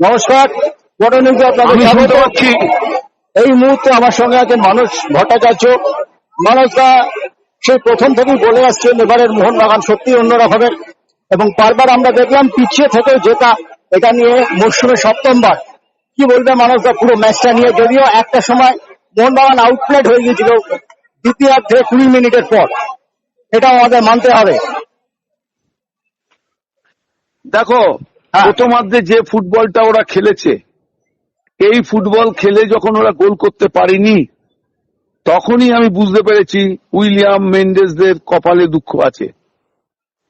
নমস্কার নিউজে আপনাদের আমি স্বাগত। পাচ্ছি এই মুহূর্তে আমার সঙ্গে আছেন মানুষ ভট্টাচার্য। মানুষদা সেই প্রথম থেকেই বলে আসছেন এবারের মোহনবাগান সত্যি অন্য রকমের এবং বারবার আমরা দেখলাম পিছিয়ে থেকে জেতা এটা নিয়ে মরশুমের সপ্তমবার। কি বলবে মানুষদা পুরো ম্যাচটা নিয়ে? যদিও একটা সময় মোহনবাগান আউটপ্লেট হয়ে গিয়েছিল দ্বিতীয়ার্ধে কুড়ি মিনিটের পর। এটাও আমাদের মানতে হবে। দেখো। প্রথমার্ধে যে ফুটবলটা ওরা খেলেছে, এই ফুটবল খেলে যখন ওরা গোল করতে পারেনি, তখনই আমি বুঝতে পেরেছি উইলিয়াম মেন্ডেসদের কপালে দুঃখ আছে।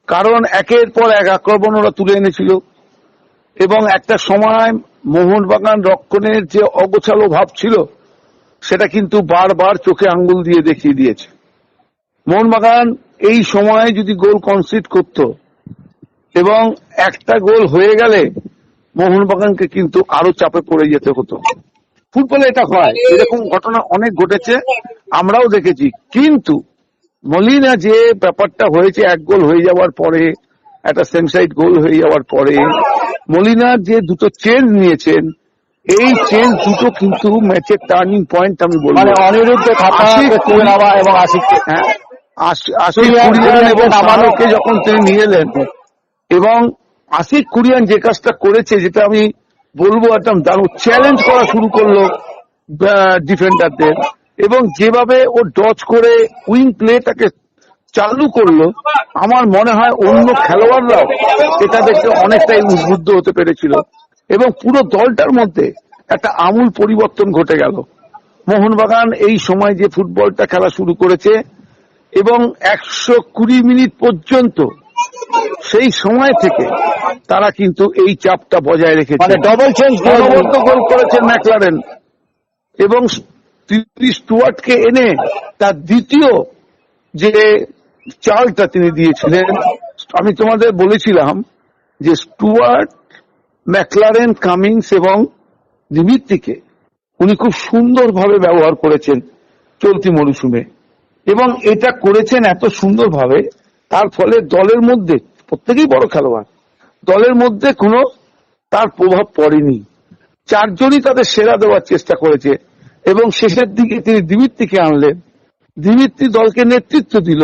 কারণ একের পর এক আক্রমণ ওরা তুলে এনেছিল এবং একটা সময় মোহনবাগান রক্ষণের যে অগোছালো ভাব ছিল, সেটা কিন্তু বারবার চোখে আঙ্গুল দিয়ে দেখিয়ে দিয়েছে। মোহনবাগান এই সময়ে যদি গোল কনসিড করতো এবং একটা গোল হয়ে গেলে মোহনবাগানকে কিন্তু আরও চাপে পড়ে যেতে হতো। ফুটবলে এটা হয়। এরকম ঘটনা অনেক ঘটেছে আমরাও দেখেছি। কিন্তু মলিনা যে ব্যাপারটা হয়েছে এক গোল হয়ে যাওয়ার পরে একটা সেমসাইড গোল হয়ে যাওয়ার পরে মলিনা যে দুটো চেঞ্জ নিয়েছেন এই চেঞ্জ দুটো কিন্তু ম্যাচের টার্নিং পয়েন্ট আমি বলব। মানে অনিরুদ্ধ আশিক নেওয়া এবং হ্যাঁ আশ- আশিক এবং কুরিয়ানকে যখন তিনি নিয়ে এলেন এবং আশিক কুরিয়ান যে কাজটা করেছে, যেটা আমি বলব, একদম দারুণ চ্যালেঞ্জ করা শুরু করল ডিফেন্ডারদের এবং যেভাবে ও ডচ করে উইং প্লেটাকে চালু করল, আমার মনে হয় অন্য খেলোয়াড়রাও এটা দেখে অনেকটাই উদ্বুদ্ধ হতে পেরেছিল। এবং পুরো দলটার মধ্যে একটা আমূল পরিবর্তন ঘটে গেল। মোহনবাগান এই সময় যে ফুটবলটা খেলা শুরু করেছে, এবং একশো কুড়ি মিনিট পর্যন্ত সেই সময় থেকে তারা কিন্তু এই চাপটা বজায় রেখেছে। মানে ডবল চেঞ্জ অনবদ্য গোল করেছেন ম্যাকলারেন এবং তিনি স্টুয়ার্টকে এনে তার দ্বিতীয় যে চালটা তিনি দিয়েছিলেন আমি তোমাদের বলেছিলাম যে স্টুয়ার্ট ম্যাকলারেন কামিংস এবং দিমিত্রিকে উনি খুব সুন্দরভাবে ব্যবহার করেছেন চলতি মরশুমে। এবং এটা করেছেন এত সুন্দরভাবে তার ফলে দলের মধ্যে প্রত্যেকেই বড় খেলোয়াড় দলের মধ্যে কোনো তার প্রভাব পড়েনি। চারজনই তাদের সেরা দেওয়ার চেষ্টা করেছে এবং শেষের দিকে তিনি দিমিত্রিকে আনলেন। দিমিত্রি দলকে নেতৃত্ব দিল।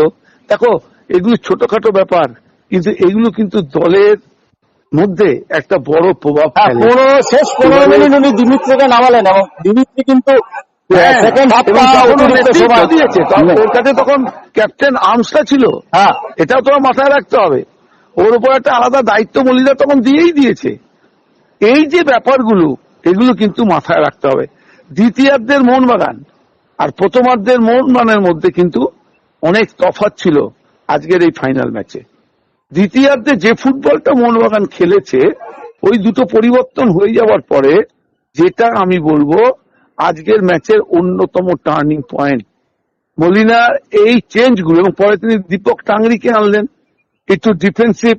দেখো এগুলো ছোটখাটো ব্যাপার কিন্তু এগুলো কিন্তু দলের মধ্যে একটা বড় প্রভাব হ্যাঁ, শেষ পনেরো মিনিট উনি দিমিত্রিকে নামালেন এবং দিমিত্রি কিন্তু হ্যাঁ, তখন ক্যাপ্টেন আর্মসটা ছিল। হ্যাঁ। এটাও তোমার মাথায় রাখতে হবে। ওর উপর একটা আলাদা দায়িত্ব মলিদা তখন দিয়েই দিয়েছে। এই যে ব্যাপারগুলো এগুলো কিন্তু মাথায় রাখতে হবে। দ্বিতীয়ার্ধের মোহনবাগান আর প্রথমার্ধের মোহনবাগানের মধ্যে কিন্তু অনেক তফাৎ ছিল আজকের এই ফাইনাল ম্যাচে দ্বিতীয়ার্ধে যে ফুটবলটা মোহনবাগান খেলেছে ওই দুটো পরিবর্তন হয়ে যাওয়ার পরে যেটা আমি বলব আজকের ম্যাচের অন্যতম টার্নিং পয়েন্ট। মলিনার এই চেঞ্জগুলো এবং পরে তিনি দীপক টাংরিকে আনলেন। একটু ডিফেন্সিভ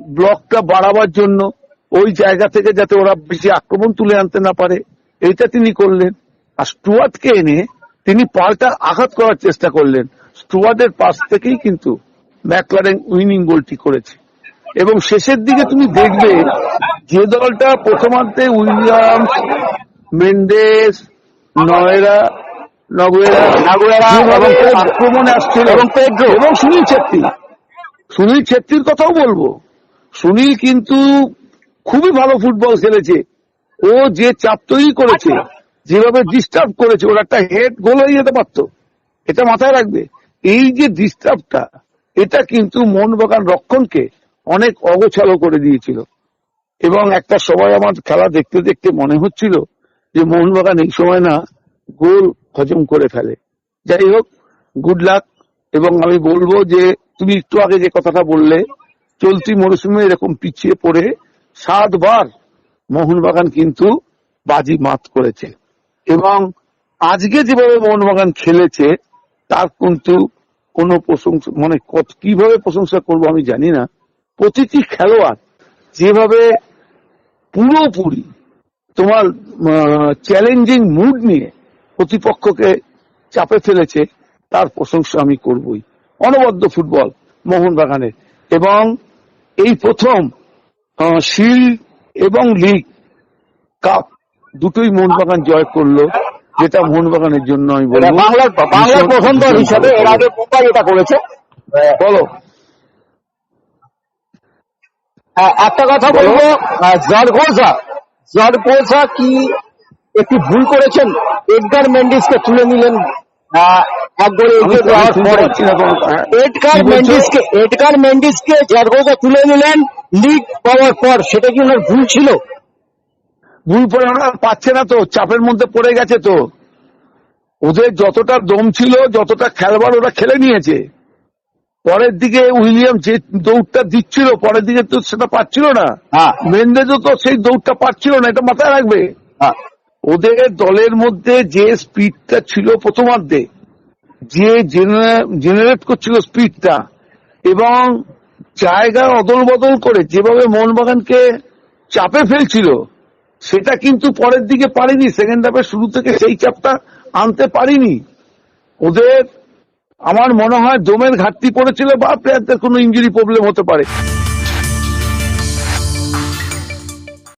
ব্লকটা বাড়াবার জন্য ওই জায়গা থেকে যাতে ওরা বেশি আক্রমণ তুলে আনতে না পারে, এইটা তিনি করলেন। আর স্টুয়ার্টকে এনে তিনি পাল্টা আঘাত করার চেষ্টা করলেন। স্টুয়ার্টের পাশ থেকেই কিন্তু ম্যাকলারেন উইনিং গোলটি করেছে। এবং শেষের দিকে তুমি দেখবে যে দলটা প্রথমার্ধে উইলিয়ামস মেন্ডেস নয়রা নগুয়েরা। আক্রমণে আসছিল এবং পেড্রো। এবং সুনীল ছেত্রী। সুনীল ছেত্রীর কথাও বলব। সুনীল কিন্তু খুবই ভালো ফুটবল খেলেছে। ও যে চাপ তৈরি করেছে যেভাবে ডিস্টার্ব করেছে ওর একটা হেড গোল হয়ে যেতে পারতো। এটা মাথায় রাখবে। এই যে ডিস্টার্বটা এটা কিন্তু মোহনবাগান রক্ষণকে অনেক অগোছালো করে দিয়েছিল। এবং একটা সময় আমার খেলা দেখতে দেখতে মনে হচ্ছিল যে মোহনবাগান এই সময় না গোল হজম করে ফেলে। যাই হোক গুড লাক এবং আমি বলব যে, তুমি একটু আগে যে কথাটা বললে, চলতি মরশুমে এরকম পিছিয়ে পড়ে সাতবার মোহনবাগান কিন্তু বাজি মাত করেছে। এবং আজকে যেভাবে মোহনবাগান খেলেছে, তার কিন্তু কোনো প্রশংসা মানে কত- কীভাবে প্রশংসা করব আমি জানি না। প্রতিটি খেলোয়াড় যেভাবে পুরোপুরি তোমার চ্যালেঞ্জিং মুড নিয়ে প্রতিপক্ষকে চাপে ফেলেছে তার প্রশংসা আমি করবই। অনবদ্য ফুটবল মোহনবাগানের এবং এই প্রথম শিল্ড এবং লিগ কাপ দুটোই মোহনবাগান জয় করল যেটা মোহনবাগানের জন্য আমি বলব। বাংলার বাংলার প্রথম দল হিসাবে এর আগে মুম্বাই এটা করেছে। বলো। হ্যাঁ, একটা কথা বলব জর্গোজা জর্গোজা কি একটি ভুল করেছেন? এডগার মেন্ডিসকে তুলে নিলেন আহ, এক গোলে এগিয়ে দেওয়ার পরে পাচ্ছি না তোমার হ্যাঁ। এডগার এডগার জর্গোজা তুলে নিলেন লিগ পাওয়ার পর। সেটা কি ওনার ভুল ছিল? ভুল ওরা পাচ্ছে না তো চাপের মধ্যে পড়ে গেছে তো। ওদের যতটা দম ছিল যতটা খেলবার ওরা খেলে নিয়েছে। পরের দিকে উইলিয়াম যে দৌড়টা দিচ্ছিল পরের দিকে তো সেটা পাচ্ছিল না। হ্যাঁ। মেন্ডেজও তো সেই দৌড়টা পাচ্ছিল না এটা মাথায় রাখবে। হ্যাঁ। ওদের দলের মধ্যে যে স্পিডটা ছিল প্রথমার্ধে যে জেনারেট করছিল স্পিডটা এবং জায়গা অদল বদল করে যেভাবে মোহনবাগানকে চাপে ফেলছিল সেটা কিন্তু পরের দিকে পারিনি সেকেন্ড হাফের শুরু থেকে সেই চাপটা আনতে পারিনি। ওদের আমার মনে হয় দমের ঘাটতি পড়েছিল বা প্লেয়ারদের কোনো ইঞ্জুরি প্রবলেম হতে পারে।